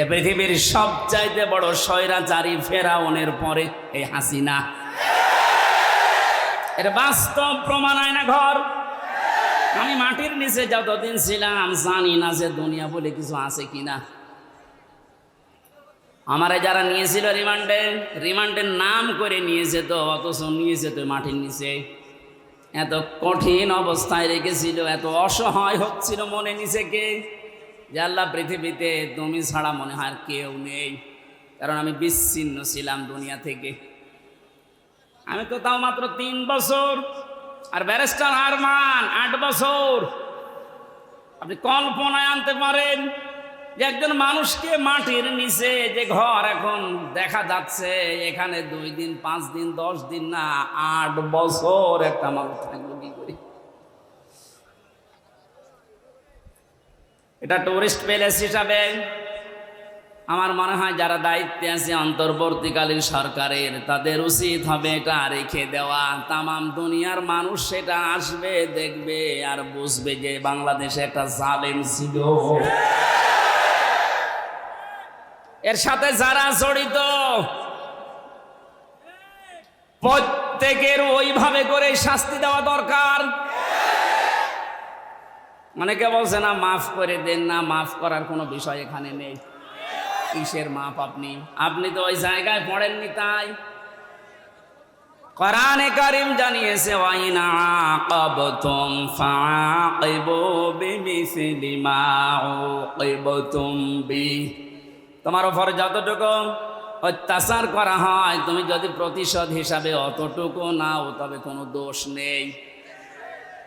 এ পৃথিবীর সবচাইতে বড় সয়রা স্বৈরাচারী ফেরাউনের পরে এই হাসিনা। এর বাস্তব প্রমাণ হয় না ঘর। আমি মাটির নিচে যতদিন ছিলাম জানি না যে দুনিয়া বলে কিছু আছে কিনা। আমারে যারা নিয়েছিল রিমান্ডে, রিমান্ডের নাম করে নিয়েছে তো, অথচ নিয়েছে তো মাটির নিচে। এত কঠিন অবস্থায় রেখেছিল, এত অসহায় হচ্ছিল মনে নিজেকে যে আল্লাহ পৃথিবীতে তুমি ছাড়া মনে হয় কেউ নেই। কারণ আমি বিচ্ছিন্ন ছিলাম দুনিয়া থেকে। আমি তো তাও মাত্র তিন বছর আর ব্যারিস্টার হারমান আট বছর। আপনি কল্পনায় আনতে পারেন যে একজন মানুষকে মাটির নিচে যে ঘর এখন দেখা যাচ্ছে, এখানে দুই দিন, পাঁচ দিন, দশ দিন না, আট বছর একটা মানুষ থাকল কি করি এটা টুরিস্ট প্যালেস হিসাবে আমার মনে হয় যারা দায়িত্বে আছে অন্তর্বর্তীকালীন সরকারের, তাদের উচিত হবে এটা রেখে দেওয়া। তামাম দুনিয়ার মানুষ সেটা আসবে, দেখবে আর বুঝবে যে বাংলাদেশে একটা জালেম ছিল। এর সাথে যারা জড়িত, প্রত্যেকের ওইভাবে করে শাস্তি দেওয়া দরকার। অনেকে বলছে, না, মাফ করে দেন না, মাফ করার কোনো বিষয় এখানে নেই। কিসের মাপ আপনি? আপনি তো ওই জায়গায় পড়েননি তাই। কোরআনে কারিম জানিয়েছে, ওয়াইনা আকাবতুম ফাআকিবু বিমিসলি মা বি তোমার উপর যতটুকু অত্যাচার করা হয়, তুমি যদি প্রতিশোধ হিসাবে অতটুকু নাও, তবে কোনো দোষ নেই।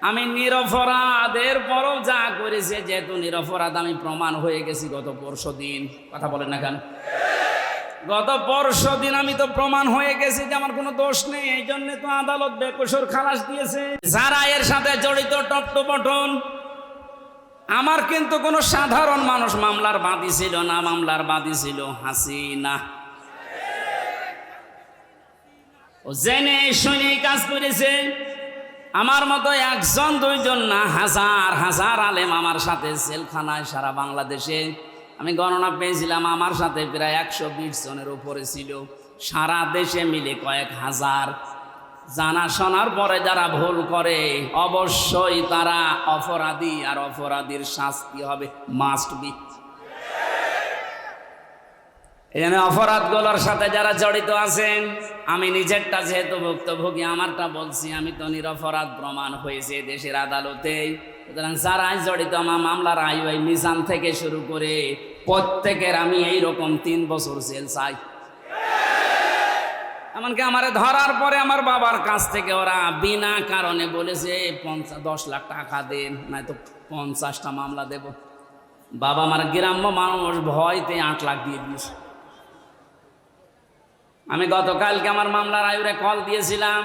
আমি নিরপরাধ এরপরও যা করেছে, যেহেতু নিরপরাধ আমি প্রমাণ হয়ে গেছি গত পরশু দিন। কথা বলেন না কেন? গত পরশু দিন আমি তো প্রমাণ হয়ে গেছি যে আমার কোনো দোষ নেই, এই জন্য তো আদালত বেকসুর খালাস দিয়েছে। যারা এর সাথে জড়িত টপটপটন আমার কিন্তু কোনো সাধারণ মানুষ মামলার বাদী ছিল না, মামলার বাদী ছিল হাসিনা। ও জেনে শুনে কাজ করেছে। আমার মতো একজন, দুইজন না, হাজার হাজার আলেম আমার সাথে সেলখানায় সারা বাংলাদেশে। আমি গণনা পেয়েছিলাম, আমার সাথে প্রায় একশো বিশ জনের উপরে ছিল। সারা দেশে মিলে কয়েক হাজার। জানা শোনার পরে যারা ভুল করে, অবশ্যই তারা অপরাধী আর অপরাধীর শাস্তি হবে মাস্ট বি এখানে অপরাধগুলোর সাথে যারা জড়িত আছেন, আমি নিজেরটা যেহেতু ভুক্তভোগী, আমারটা বলছি, আমি তো নিরপরাধ প্রমাণ হয়েছে দেশের আদালতে। সুতরাং যারাই জড়িত, আমার মামলার আই ওই মিজান থেকে শুরু করে প্রত্যেকের আমি এই রকম তিন বছর জেল চাই। এমনকি আমার ধরার পরে আমার বাবার কাছ থেকে ওরা বিনা কারণে বলেছে পঞ্চাশ দশ লাখ টাকা দেন, নয়তো পঞ্চাশটা মামলা দেব। বাবা আমার গ্রাম্য মানুষ ভয়তে আট লাখ দিয়ে দিয়েছে। আমি গতকালকে আমার মামলার আয়ুরে কল দিয়েছিলাম।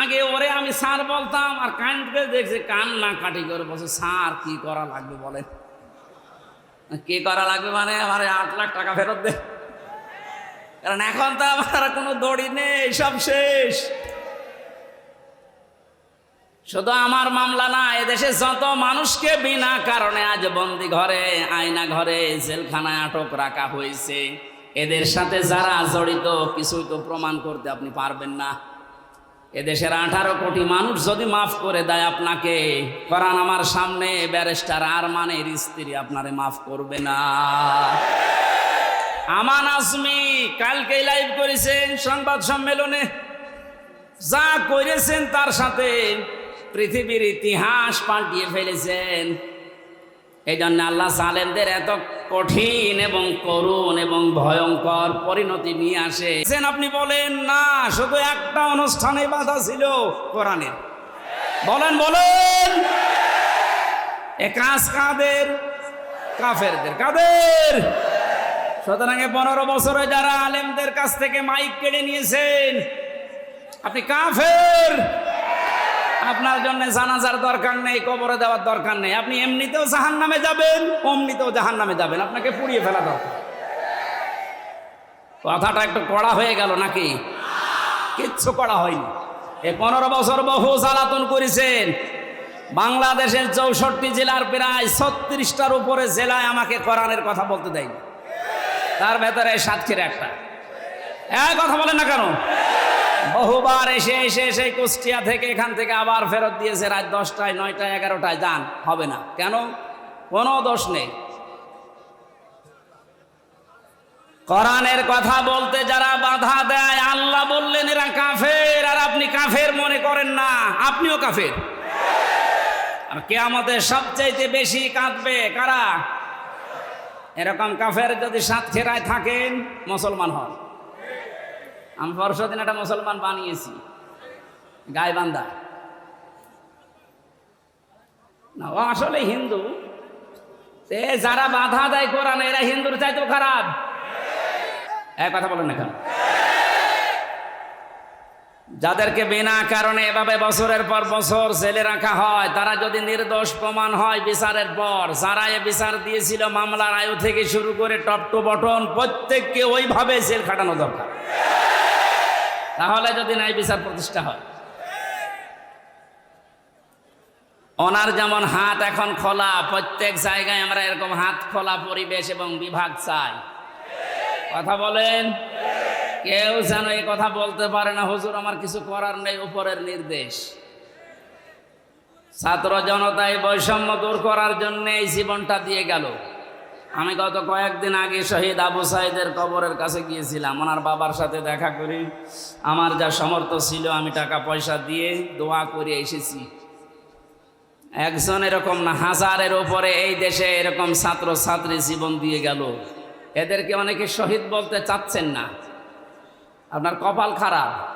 আগে ওরে আমি স্যার বলতাম, আর কানকে দেখছে কান না কাটি করে বলছে, স্যার, কি করা লাগবে বলেন? কি করা লাগবে মানে? আমার আট লাখ টাকা ফেরত দে। কারণ এখন তো আমার কোনো দড়ি নেই, সব শেষ। শুধু আমার মামলা না, এদেশে যত মানুষকে বিনা কারণে আজ বন্দি ঘরে, আয়না ঘরে, জেলখানায় আটক রাখা হয়েছে। এদের সাথে যারা জড়িত, কিছুই তো প্রমাণ করতে আপনি পারবেন না। এদেশের আঠারো কোটি মানুষ যদি মাফ করে দেয় আপনাকে করান আমার সামনে, ব্যারিস্টার আর মানের স্ত্রী আপনারে মাফ করবে না। আমান আজমি কালকে লাইভ করেছেন সংবাদ সম্মেলনে। যা করেছেন তার সাথে পৃথিবীর ইতিহাস পাল্টিয়ে ফেলেছেন। এই জন্য আল্লাহ সালেমদের এত কঠিন এবং করুণ এবং ভয়ঙ্কর পরিণতি নিয়ে আসে। আপনি বলেন, না, শুধু একটা অনুষ্ঠানে বাধা ছিল কোরআনের। বলেন বলেন। এ কাজ কাদের? কাফেরদের। কাদের? সুতরাং পনেরো বছরে যারা আলেমদের কাছ থেকে মাইক কেড়ে নিয়েছেন, আপনি কাফের? আপনার জন্য জানাজার দরকার নেই, কবরে দেওয়ার দরকার নেই। আপনি এমনিতেও জাহান নামে যাবেন, অমনিতেও জাহান নামে যাবেন। আপনাকে পুড়িয়ে ফেলা দরকার। কথাটা একটু কড়া হয়ে গেল নাকি? কিচ্ছু করা হয়নি। এ পনেরো বছর বহু জ্বালাতন করেছেন। বাংলাদেশের চৌষট্টি জেলার প্রায় ছত্রিশটার উপরে জেলায় আমাকে কোরআনের কথা বলতে দেয়নি। তার ভেতরে সাতক্ষীরা একটা। এক কথা বলেন না কেন? বহুবার এসে এসে এসে কুষ্টিয়া থেকে এখান থেকে আবার ফেরত দিয়েছে, রাত দশটায়, নয়টায়, এগারোটায়। যান, হবে না। কেন? কোনো দোষ নেই। কোরআনের কথা বলতে যারা বাধা দেয়, আল্লাহ বললেন, এরা কাফের, আর আপনি কাফের মনে করেন না। আপনিও কাফের। আর কে আমাদের সবচাইতে বেশি কাঁদবে কারা? এরকম কাফের যদি সাতক্ষীরায় থাকেন, মুসলমান হন। আমি পরশু দিন একটা মুসলমান বানিয়েছি, গাইবান্ধা। না, ও আসলে হিন্দু। সে যারা বাধা দেয় কোরআন, এরা হিন্দুর চাইতেও খারাপ। এক কথা বলেন না কেন? যাদেরকে বিনা কারণে এভাবে বছরের পর বছর জেলে রাখা হয়, তারা যদি নির্দোষ প্রমাণ হয় বিচারের পর, যারা এ বিচার দিয়েছিল মামলার আয়ু থেকে শুরু করে টপ টু বটন প্রত্যেককে ওইভাবে জেল খাটানো দরকার। তাহলে যদি ন্যায় বিচার প্রতিষ্ঠা হয়। ওনার যেমন হাত এখন খোলা, প্রত্যেক জায়গায় আমরা এরকম হাত খোলা পরিবেশ এবং বিভাগ চাই। কথা বলেন? কেউ যেন এই কথা বলতে পারে না, হুজুর, আমার কিছু করার নেই, উপরের নির্দেশ। ছাত্র জনতা এই বৈষম্য দূর করার জন্য এই জীবনটা দিয়ে গেল। আমি গত কয়েকদিন আগে শহীদ আবু সাইদের কবরের কাছে গিয়েছিলাম। ওনার বাবার সাথে দেখা করি। আমার যা সমর্থ ছিল, আমি টাকা পয়সা দিয়ে দোয়া করে এসেছি। একজন এরকম না, হাজারের ওপরে এই দেশে এরকম ছাত্র ছাত্রী জীবন দিয়ে গেল। এদেরকে অনেকে শহীদ বলতে চাচ্ছেন না। আপনার কপাল খারাপ।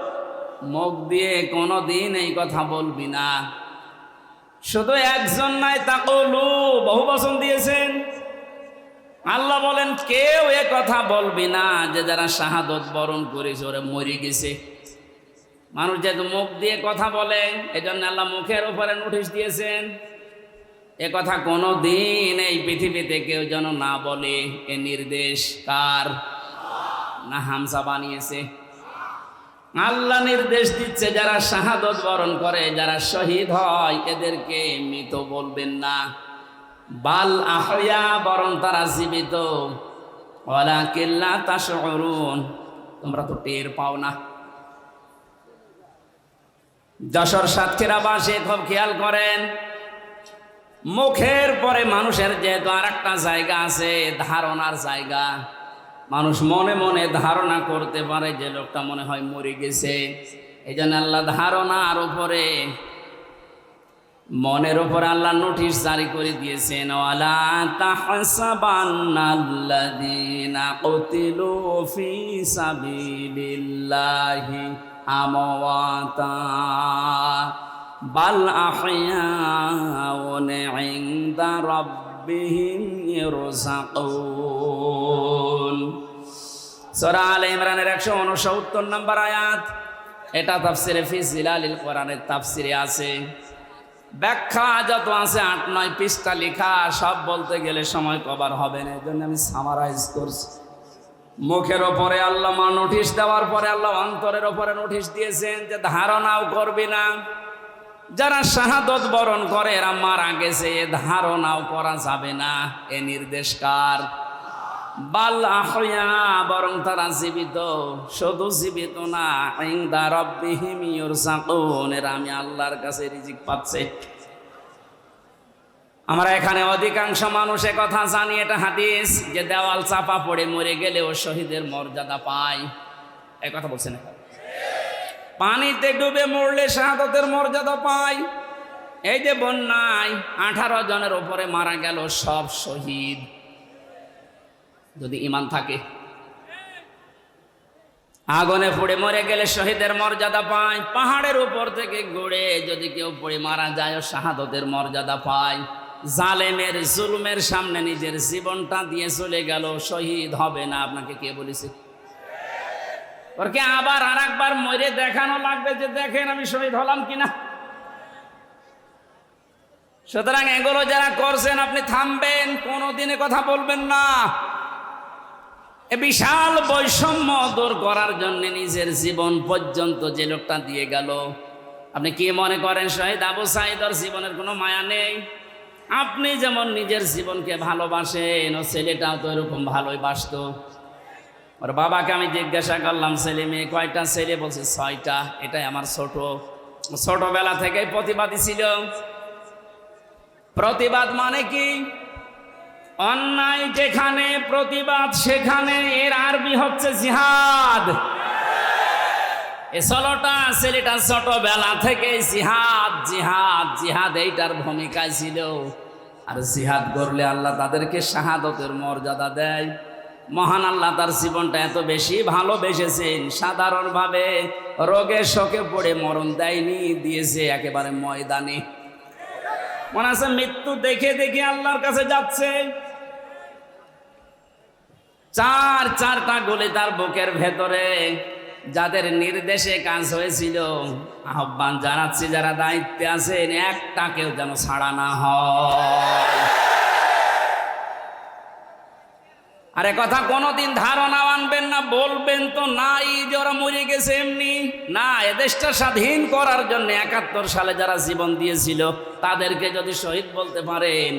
মুখ দিয়ে কোনো দিন এই কথা বলবি না। শুধু একজন নাই তাকলু বহু বচন দিয়েছেন। আল্লাহ বলেন, কেউ এ কথা বলবি না যে যারা শাহাদত বরণ করেছে, ওরা মরে গেছে। মানুষ যেহেতু মুখ দিয়ে কথা বলে এই জন্য আল্লাহ মুখের উপরে নোটিশ দিয়েছেন। এ কথা কোনো দিন এই পৃথিবীতে কেউ যেন না বলে, এ নির্দেশ কার? না হামসা বানিয়েছে। আল্লাহ নির্দেশ দিচ্ছে, যারা শাহাদত বরণ করে, যারা শহীদ হয়, এদেরকে মৃত বলবেন না। বাল আহয়া বরং তারা জীবিত। কেল্লা তোমরা তো টের পাও না। যশোর সাতক্ষীরাবাসী খুব খেয়াল করেন, মুখের পরে মানুষের যেহেতু আর একটা জায়গা আছে, ধারণার জায়গা মানুষ মনে মনে ধারণা করতে পারে যে লোকটা মনে হয় মরে গেছে। এই জন্য আল্লাহ ধারণার উপরে, মনের উপর আল্লাহ নোটিশ জারি করে দিয়েছেন বাল ইরযাকুন সূরা আলে ইমরানের 169 নম্বর আয়াত। এটা তাফসিরে ফি জিলালিল কোরআনের তাফসিরে আছে। ব্যাখ্যা যত আছে আট নয় পৃষ্ঠা লেখা, সব বলতে গেলে সময় কভার হবে না। এই জন্য আমি সামারাইজ করছি। মুখের ওপরে আল্লাহ মা নোটিশ দেওয়ার পরে আল্লাহ অন্তরের ওপরে নোটিশ দিয়েছেন যে ধারণাও করবি না। যারা শাহাদত বরণ করে, এরা মারা গেছে, এ ধারণাও করা যাবে না। এ নির্দেশকার বাল আহয়া বরং তারা জীবিত, শুধু জীবিত না ইংদা রব্বিহিম ইউরজাকুন এরা আমি আল্লাহর কাছে রিজিক পাচ্ছে। আমরা এখানে অধিকাংশ মানুষ কথা জানি, এটা হাদিস, যে দেওয়াল চাপা পড়ে মরে গেলেও শহীদের মর্যাদা পায়। এ কথা বলছেন পানিতে ডুবে মরলে শাহাদতের মর্যাদা পায়। এই যে বন্যায় আঠারো জনের ওপরে মারা গেল সব শহীদ। যদি ইমান থাকে। আগুনে পড়ে মরে গেলে শহীদের মর্যাদা পায়। পাহাড়ের উপর থেকে গড়ে যদি কেউ পড়ে মারা যায় শাহাদতের মর্যাদা পায়। জালেমের, জুলুমের সামনে নিজের জীবনটা দিয়ে চলে গেল, শহীদ হবে না। আপনাকে কে বলেছে? ওরকে আবার আর একবার মরে দেখানো লাগবে যে, দেখেন আমি শহীদ হলাম কিনা? সুতরাং এগুলো যারা করছেন, আপনি থামবেন, কোনোদিনে কথা বলবেন না। এ বিশাল বৈষম্য দূর করার জন্য নিজের জীবন পর্যন্ত যে লোকটা দিয়ে গেল। আপনি কি মনে করেন, শহীদ আবু সাইদর জীবনের কোনো মায়া নেই? আপনি যেমন নিজের জীবনকে ভালোবাসেন, ও ছেলেটাও তো এরকম ভালোই বাসত। ওর বাবাকে আমি জিজ্ঞাসা করলাম, ছেলে মেয়ে, কয়টা ছেলে? বলছে, ছয়টা। এটাই আমার ছোট। ছোটবেলা থেকেই প্রতিবাদী ছিল। প্রতিবাদ মানে কি? অন্যায় যেখানে, প্রতিবাদ সেখানে, এর আরবি হচ্ছে জিহাদ। এ ষোলোটা ছেলেটা ছোটবেলা থেকে জিহাদ জিহাদ জিহাদ, এইটার ভূমিকায় ছিল। আর জিহাদ করলে আল্লাহ তাদেরকে শাহাদতের মর্যাদা দেয়। মহান আল্লাহ তার জীবনটা এত বেশি ভালোবেসেছেন। সাধারণভাবে রোগে শোকে পড়ে মরণ দেয়নি, দিয়েছে একেবারে ময়দানে। মনে আছে, মৃত্যু দেখে দেখে আল্লাহর কাছে যাচ্ছে। চার চারটা গলি তার বুকের ভেতরে। যাদের নির্দেশে কাজ হয়েছিল, আহ্বান জানাচ্ছি যারা দায়িত্বে আছেন, একটাকেও যেন ছাড়া না হয়। আরে কথা কোনোদিন ধারণা আনবেন না, বলবেন তো নাই যে ওরা মরে গেছে এমনি। না এদেশটা স্বাধীন করার জন্য একাত্তর সালে যারা জীবন দিয়েছিল, তাদেরকে যদি শহীদ বলতে পারেন